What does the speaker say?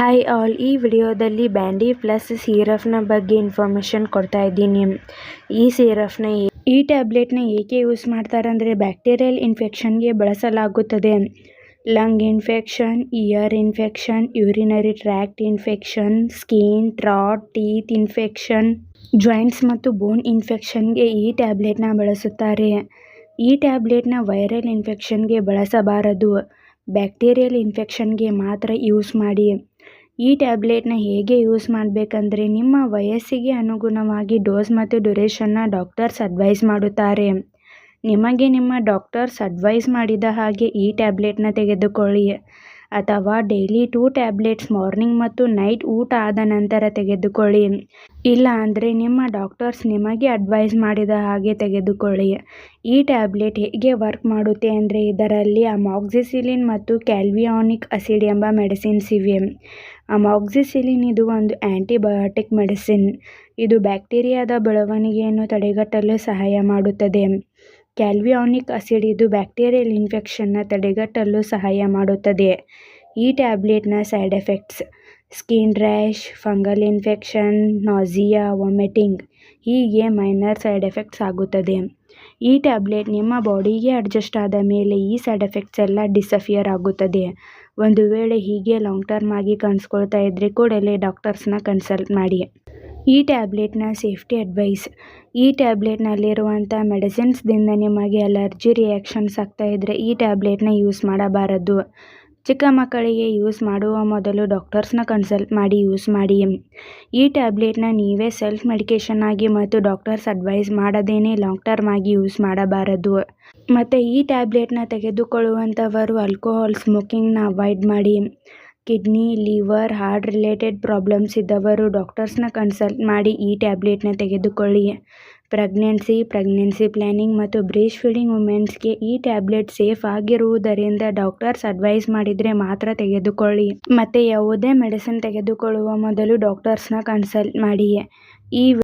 Hi all ಈ ವಿಡಿಯೋದಲ್ಲಿ ಬ್ಯಾಂಡಿ plus ಸಿರಫ್ನ ಬಗ್ಗೆ ಇನ್ಫಾರ್ಮೇಷನ್ ಕೊಡ್ತಾ ಇದ್ದೀನಿ. ಈ ಸಿರಫ್ನ ಈ ಟ್ಯಾಬ್ಲೆಟ್ನ ಏಕೆ ಯೂಸ್ ಮಾಡ್ತಾರೆ ಅಂದರೆ ಬ್ಯಾಕ್ಟೀರಿಯಲ್ ಇನ್ಫೆಕ್ಷನ್ಗೆ ಬಳಸಲಾಗುತ್ತದೆ. Lung infection ear infection urinary tract infection skin throat teeth infection joints ಮತ್ತು ಬೋನ್ ಇನ್ಫೆಕ್ಷನ್ಗೆ ಈ ಟ್ಯಾಬ್ಲೆಟ್ನ ಬಳಸುತ್ತಾರೆ. ಈ ಟ್ಯಾಬ್ಲೆಟ್ನ ವೈರಲ್ ಇನ್ಫೆಕ್ಷನ್ಗೆ ಬಳಸಬಾರದು. ಬ್ಯಾಕ್ಟೀರಿಯಲ್ ಇನ್ಫೆಕ್ಷನ್ಗೆ ಮಾತ್ರ ಯೂಸ್ ಮಾಡಿ. ಈ ಟ್ಯಾಬ್ಲೆಟ್ನ ಹೇಗೆ ಯೂಸ್ ಮಾಡಬೇಕಂದ್ರೆ ನಿಮ್ಮ ವಯಸ್ಸಿಗೆ ಅನುಗುಣವಾಗಿ ಡೋಸ್ ಮತ್ತು ಡ್ಯುರೇಷನ್ನ ಡಾಕ್ಟರ್ಸ್ ಅಡ್ವೈಸ್ ಮಾಡುತ್ತಾರೆ. ನಿಮಗೆ ನಿಮ್ಮ ಡಾಕ್ಟರ್ಸ್ ಅಡ್ವೈಸ್ ಮಾಡಿದ ಹಾಗೆ ಈ ಟ್ಯಾಬ್ಲೆಟ್ನ ತೆಗೆದುಕೊಳ್ಳಿ. ಅಥವಾ ಡೈಲಿ ಟೂ ಟ್ಯಾಬ್ಲೆಟ್ಸ್ ಮಾರ್ನಿಂಗ್ ಮತ್ತು ನೈಟ್ ಊಟ ಆದ ನಂತರ ತೆಗೆದುಕೊಳ್ಳಿ. ಇಲ್ಲ ಅಂದರೆ ನಿಮ್ಮ ಡಾಕ್ಟರ್ಸ್ ನಿಮಗೆ ಅಡ್ವೈಸ್ ಮಾಡಿದ ಹಾಗೆ ತೆಗೆದುಕೊಳ್ಳಿ. ಈ ಟ್ಯಾಬ್ಲೆಟ್ ಹೇಗೆ ವರ್ಕ್ ಮಾಡುತ್ತೆ ಅಂದರೆ ಇದರಲ್ಲಿ ಅಮಾಕ್ಸಿಸಿಲಿನ್ ಮತ್ತು ಕ್ಯಾಲ್ವಿಯಾನಿಕ್ ಅಸಿಡ್ ಎಂಬ ಮೆಡಿಸಿನ್ಸ್ ಇವೆ. ಅಮಾಕ್ಸಿಸಿಲಿನ್ ಇದು ಒಂದು ಆ್ಯಂಟಿಬಯೋಟಿಕ್ ಮೆಡಿಸಿನ್ ಇದು ಬ್ಯಾಕ್ಟೀರಿಯಾದ ಬೆಳವಣಿಗೆಯನ್ನು ತಡೆಗಟ್ಟಲು ಸಹಾಯ ಮಾಡುತ್ತದೆ. ಕ್ಯಾಲ್ವಿಯಾನಿಕ್ ಆಸಿಡ್ ಇದು ಬ್ಯಾಕ್ಟೀರಿಯಲ್ ಇನ್ಫೆಕ್ಷನ್ನ ತಡೆಗಟ್ಟಲು ಸಹಾಯ ಮಾಡುತ್ತದೆ. ಈ ಟ್ಯಾಬ್ಲೆಟ್ನ side effects, skin rash, fungal infection nausea vomiting ಹೀಗೆ ಮೈನರ್ ಸೈಡ್ ಎಫೆಕ್ಟ್ಸ್ ಆಗುತ್ತದೆ. ಈ ಟ್ಯಾಬ್ಲೆಟ್ ನಿಮ್ಮ ಬಾಡಿಗೆ ಅಡ್ಜಸ್ಟ್ ಆದ ಮೇಲೆ ಈ ಸೈಡ್ ಎಫೆಕ್ಟ್ಸ್ ಎಲ್ಲ ಡಿಸಫಿಯರ್ ಆಗುತ್ತದೆ. ಒಂದು ವೇಳೆ ಹೀಗೆ ಲಾಂಗ್ ಟರ್ಮ್ ಆಗಿ ಕಾಣಿಸ್ಕೊಳ್ತಾ ಇದ್ದರೆ ಕೂಡಲೇ ಡಾಕ್ಟರ್ಸ್ನ ಕನ್ಸಲ್ಟ್ ಮಾಡಿ. ಈ ಟ್ಯಾಬ್ಲೆಟ್ನ ಸೇಫ್ಟಿ ಅಡ್ವೈಸ್. ಈ ಟ್ಯಾಬ್ಲೆಟ್ನಲ್ಲಿರುವಂಥ ಮೆಡಿಸಿನ್ಸ್ದಿಂದ ನಿಮಗೆ ಅಲರ್ಜಿ ರಿಯಾಕ್ಷನ್ಸ್ ಆಗ್ತಾ ಇದ್ದರೆ ಈ ಟ್ಯಾಬ್ಲೆಟ್ನ ಯೂಸ್ ಮಾಡಬಾರದು. ಚಿಕ್ಕ ಮಕ್ಕಳಿಗೆ ಯೂಸ್ ಮಾಡುವ ಮೊದಲು ಡಾಕ್ಟರ್ಸ್ನ ಕನ್ಸಲ್ಟ್ ಮಾಡಿ ಯೂಸ್ ಮಾಡಿ. ಈ ಟ್ಯಾಬ್ಲೆಟ್ನ ನೀವೇ ಸೆಲ್ಫ್ ಮೆಡಿಕೇಷನ್ ಆಗಿ ಮತ್ತು ಡಾಕ್ಟರ್ಸ್ ಅಡ್ವೈಸ್ ಮಾಡದೇನೆ ಲಾಂಗ್ ಟರ್ಮ್ ಆಗಿ ಯೂಸ್ ಮಾಡಬಾರದು. ಮತ್ತು ಈ ಟ್ಯಾಬ್ಲೆಟ್ನ ತೆಗೆದುಕೊಳ್ಳುವಂಥವರು ಆಲ್ಕೋಹಾಲ್ ಸ್ಮೋಕಿಂಗ್ನ ಅವಾಯ್ಡ್ ಮಾಡಿ. Kidney, liver, heart related problems ಇದ್ದವರು ಡಾಕ್ಟರ್ಸ್ನ ಕನ್ಸಲ್ಟ್ ಮಾಡಿ ಈ ಟ್ಯಾಬ್ಲೆಟ್ನ ತೆಗೆದುಕೊಳ್ಳಿ. ಪ್ರೆಗ್ನೆನ್ಸಿ ಪ್ರೆಗ್ನೆನ್ಸಿ ಪ್ಲ್ಯಾನಿಂಗ್ ಮತ್ತು ಬ್ರೀಚ್ ಫೀಡಿಂಗ್ ವುಮೆನ್ಸ್ಗೆ ಈ ಟ್ಯಾಬ್ಲೆಟ್ ಸೇಫ್ ಆಗಿರುವುದರಿಂದ ಡಾಕ್ಟರ್ಸ್ ಅಡ್ವೈಸ್ ಮಾಡಿದರೆ ಮಾತ್ರ ತೆಗೆದುಕೊಳ್ಳಿ. ಮತ್ತು ಯಾವುದೇ ಮೆಡಿಸಿನ್ ತೆಗೆದುಕೊಳ್ಳುವ ಮೊದಲು ಡಾಕ್ಟರ್ಸ್ನ ಕನ್ಸಲ್ಟ್ ಮಾಡಿ ಈ